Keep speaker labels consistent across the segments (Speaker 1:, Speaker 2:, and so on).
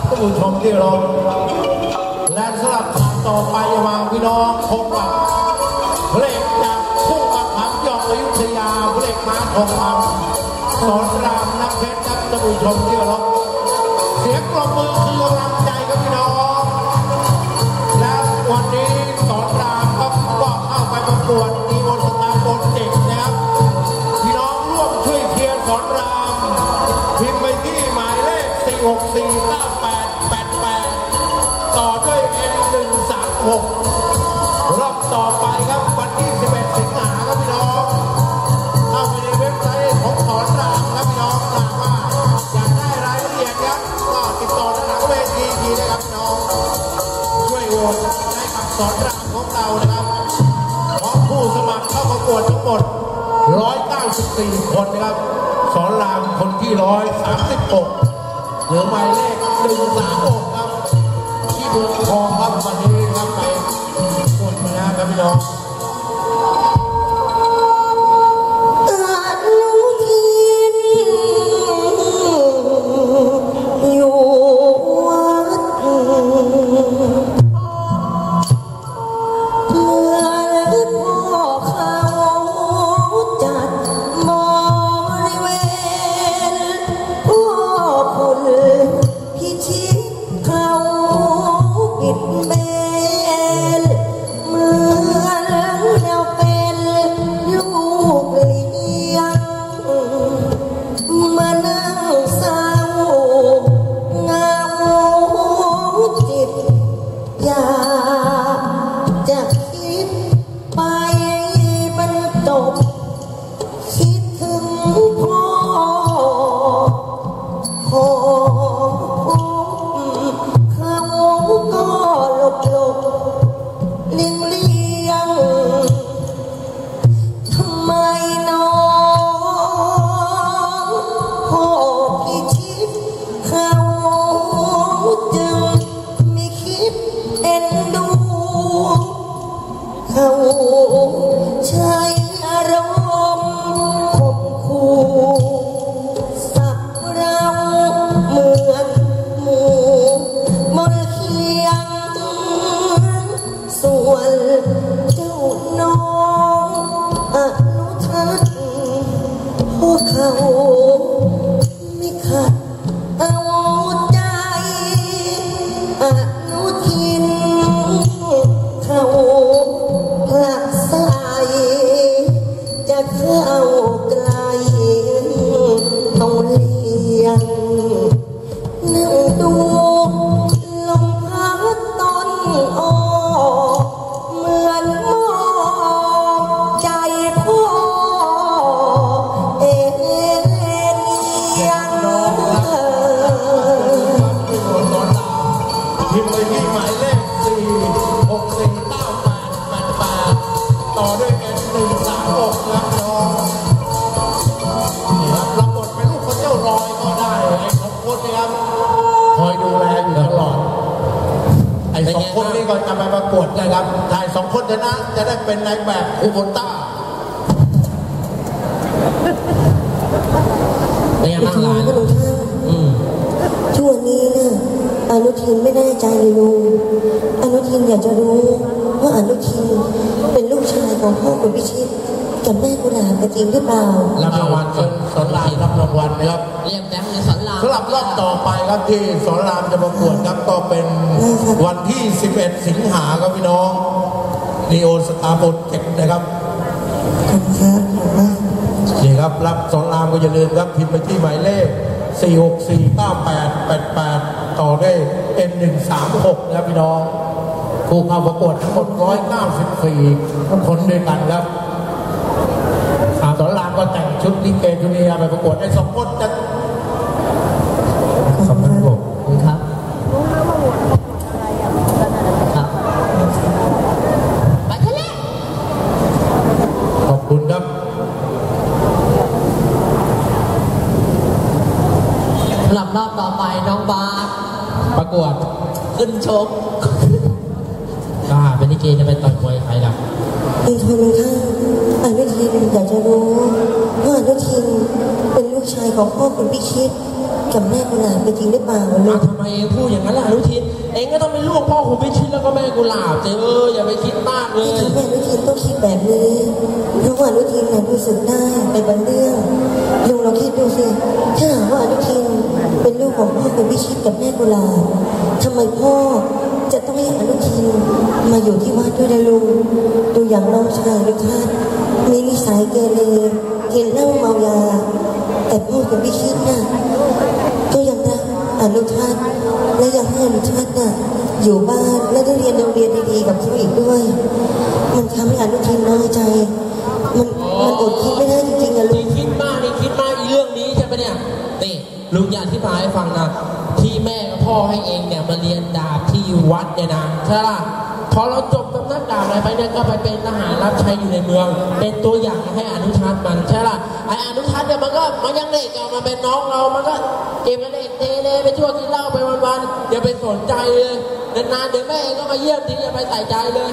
Speaker 1: ครับท่านผู้ชมที่เราและสำหรับฉากต่อไปจะมาพี่น้องพบกับเพลงจากผู้อักขังยองอยุธยาเพลงม้าทองคำสอนรามนักเพชรครับท่านผู้ชมที่เราเสียงปรบมือ 4 5 8 8 8 ต่อด้วย N136 รอบต่อไปครับวันที่ 11 สิงหาครับพี่น้อง เข้าไปในเว็บไซต์ของสอนรามครับพี่น้องถามว่าอยากได้รายละเอียดครับก็ติดต่อทางหลังเวทีดีนะครับพี่น้อง ช่วยโหวตให้กับสอนรามของเรานะครับเพราะผู้สมัครเข้าประกวดทั้งหมด 194 คนนะครับ สอนรามคนที่ 136 เหลือหมายเลขหนึ่ง
Speaker 2: สามหกครับ ที่เมืองทองครับวันนี้ครับไปกดมา
Speaker 1: แล้วครับพี่น้อง พว คนนี่ครับคอยดูแลอยู่ตลอด ไอ้สองคนนี่ก็จะไปประกวดนะครับถ่ายสองคนชนะจะได้เป็นนายแบบคูโบต้า
Speaker 3: เป็นไงบ้างหลาน
Speaker 2: พระองค์ท่าน
Speaker 3: อืม
Speaker 2: ช่วงนี้นะอนุทินไม่แน่ใจเลยลุงอนุทินอยากจะรู้ว่าอนุทินเป็นลูกชายของพ่อคุณพิชิตกับแม่กุหลาบกันจริงหรือเปล่า
Speaker 1: รับรางวัลเชิญสอนรามรับรางวัลนะครับ
Speaker 3: เรียกแบงค์หรือสอนราม
Speaker 1: สำหรับรอบต่อไปครับที่สอนรามจะประกวดครับก็เป็นวันที่ 11 สิงหาครับพี่น้องนีโอสตาร์โปรเจกต์นะครับ
Speaker 2: ขอบคุณครับขอบคุณมาก
Speaker 1: นี่ครับรับสอนรามก็อย่าลืมครับพิมพ์ไปที่หมายเลข 4649888 ต่อด้วย N136 นะครับพี่น้องผู้เข้าประกวดทั้งหมด194 คนด้วยกันครับอ่าสอนรามก็แต่งชุดลิเกชุดนี้ไปประกวดไอ้สองคนจะ
Speaker 2: ขอบคุณครับ
Speaker 3: ขอบคุณครับครับไปทะเล
Speaker 1: ขอบคุณครับ
Speaker 3: สำหรับรอบต่อไปน้องบาส
Speaker 1: ประกวด
Speaker 3: ขึ้นชกบ้าเป็นลิเกจะไปต่อยมวยใครล่ะ
Speaker 2: อีกคนหนึ่งท่านอนุทินอยากจะรู้ว่าอนุทินเป็นลูกชายของพ่อคุณพิชิตกับแม่กุหลาบไปจริงหรือเปล่าลู
Speaker 3: อ้าว
Speaker 2: ก
Speaker 3: ทำไมเองพูดอย่างนั้นล่ะอนุทิน เองก็ต้องเป็นลูกพ่อคุณพิชิตแล้วก็แม่กุหลาบเจเอออย่าไปคิดมากเลย
Speaker 2: ที่ทำให้อนุทินต้องคิดแบบนี้เพราะว่าอนุทินเนี่ยรู้สึกได้ในบางเรื่องลุงลองคิดดูสิถ้าหากว่าอนุทินเป็นลูก ของพ่อเป็นพิชิตกับแม่กุลาทำไมพ่อจะต้องให้อนุทินมาอยู่ที่วัดด้วยนะลุงดูอย่างน้องชายลูกท่านมีนิสัยเกเรกินเหล้าเมายา แต่พ่อกับพิชิตน่ะก็ยังรักอนุทัศน์และยังให้อนุทัศน์น่ะอยู่บ้านและได้เรียนโรงเรียนดีๆกับเขาอีกด้วย มันทำให้อนุทินน้อยใจ มันมันอดคิดไม่ได้ ลุ
Speaker 3: งอยากที่พายให้ฟังนะที่แม่กับพ่อให้เองเนี่ยมาเรียนดาบที่วัดเนี่ยนะใช่ล่ะพอเราจบสำนักดาบอะไรไปเนี่ยก็ไปเป็นทหารรับใช้อยู่ในเมือง เป็นตัวอย่างให้อนุทัศน์มันใช่ล่ะไออนุทัศน์เนี่ยมันก็มันยังเด็กอะมันเป็นน้องเรามันก็เกมเล่นเทเลไปทั่วกินเหล้าไปวันๆอย่าไปสนใจเลยนานๆเดี๋ยวแม่เองก็มาเยี่ยมทีอย่าไปใส่ใจเลย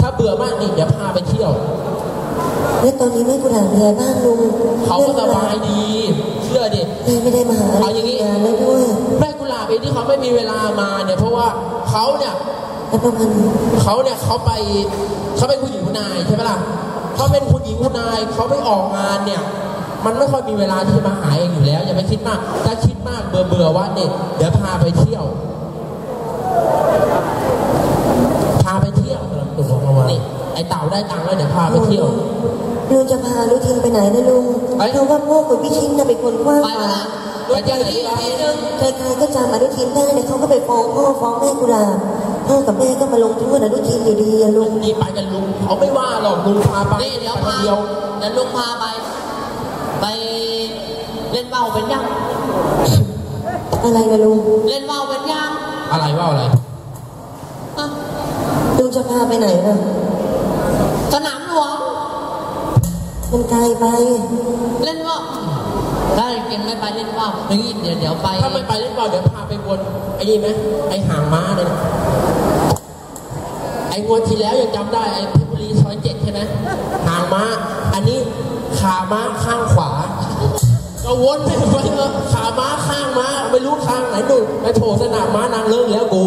Speaker 3: ถ้าเบื่อมากนี่เดี๋ยวพาไปเที่ยว
Speaker 2: และตอนนี้แม่กุหลาบเป็นไงบ้างลุง
Speaker 3: เขาก็สบายดี เชื่อดิ
Speaker 2: แม่ไม่ได้มาหา
Speaker 3: เอาอย่างนี้
Speaker 2: นี้แล้วด้วย
Speaker 3: แม่กุหลาบเองที่เขาไม่มีเวลามาเนี่ย เพราะว่าเขาเนี่ย
Speaker 2: แล้วประมาณ
Speaker 3: เขาเนี่ยเขาไปเขาเป็นผู้หญิงผู้นายใช่ไหมล่ะเขาเป็นผู้หญิงผู้นายเขาไม่ออกงานเนี่ย มันไม่ค่อยมีเวลาที่จะมาหาเองอยู่แล้ว อย่าไปคิดมากถ้าคิดมากเบื่อเบื่อว่าเนี่ยเดี๋ยวพาไปเที่ยว พาไปเที่ยวนี่ไอเต่าได้ตังค์แล้วเดี๋ยวพาไปเที่ยว
Speaker 2: ลุงจะพาอนุทินไปไหนนะลุง
Speaker 3: ไป
Speaker 2: เพราะว่าพ่อกับพิชิตน่ะเป็นคนกว้าง
Speaker 3: ไป
Speaker 2: ขวา
Speaker 3: ละ
Speaker 2: ง
Speaker 3: ไปเที่ยวไหนที่ที่นึง
Speaker 2: ใครๆก็จำอนุทินได้เนี่ยเขาก็ไปฟ้องพ่อฟ้องแม่กุหลาบพ่อกับแม่ก็มาลงโทษอนุทินอยู่ดีอะลุง
Speaker 3: นี่ไปกันลุงเขาไม่ว่าหรอกลุงพาไป
Speaker 4: นี่เดี๋ยว
Speaker 3: ไป
Speaker 4: พา
Speaker 3: เดียว
Speaker 4: เดี๋ยวลุงพาไป ไปเล่นว่าวเป็นยัง
Speaker 2: อะไรนะลุง
Speaker 4: เล่นว่าวเป็นยัง
Speaker 3: อะไรว่าอะไร
Speaker 4: อะ
Speaker 2: ลุงจะพาไปไหนน่ะ
Speaker 4: สนามหลวง
Speaker 2: มันไกลไป
Speaker 4: เล่นว่าวถ้าเก่งไม่ไปเล่นว่าวอย่างนี้เดี๋ยวเดี๋ยวไป
Speaker 3: ถ้าไม่ไปเล่นบอลเดี๋ยวพาไปวนไอ้นี่ไหมไอ้หางม้าเนี่ยนะไอ้งวดที่แล้วยังจำได้ไอ้เพชรบุรีซอยเจ็ดใช่ไหมหางม้า อันนี้ขาม้าข้างขวา ก็วนไปไปเถอะขาม้าข้างม้าไม่รู้ข้างไหนดูไปโผล่สนามม้านางเลิกแล้วกู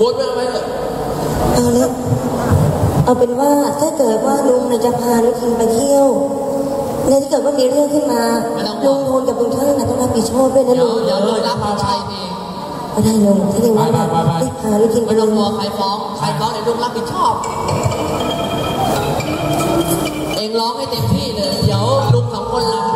Speaker 3: วนไปเอาไปเถอะ
Speaker 2: เอาแล้ว เอาเป็นว่าถ้าเกิดว่าลุงน่ะจะพาอนุทินไปเที่ยวแล้วถ้าเกิดว่ามีเรื่องขึ้นมาลุงโทนกับลุงท่านน่ะต้องรับผิดชอบด้วยนะ
Speaker 4: เดี๋ยว
Speaker 2: ลุง
Speaker 4: เดี๋ยวลุงรับผิดชอบเอง
Speaker 2: ก็ได้ลุงถ้าอย่างนั้นน่ะรีบพาอนุทินไป
Speaker 4: ไม่
Speaker 2: เล
Speaker 4: ต้อง
Speaker 2: ย
Speaker 4: กลัวใครฟ้องใครฟ้องเดี๋ยวลุงรับผิดชอบ เองร้องให้เต็มที่เลย เดี๋ยวลุงสองคนรับ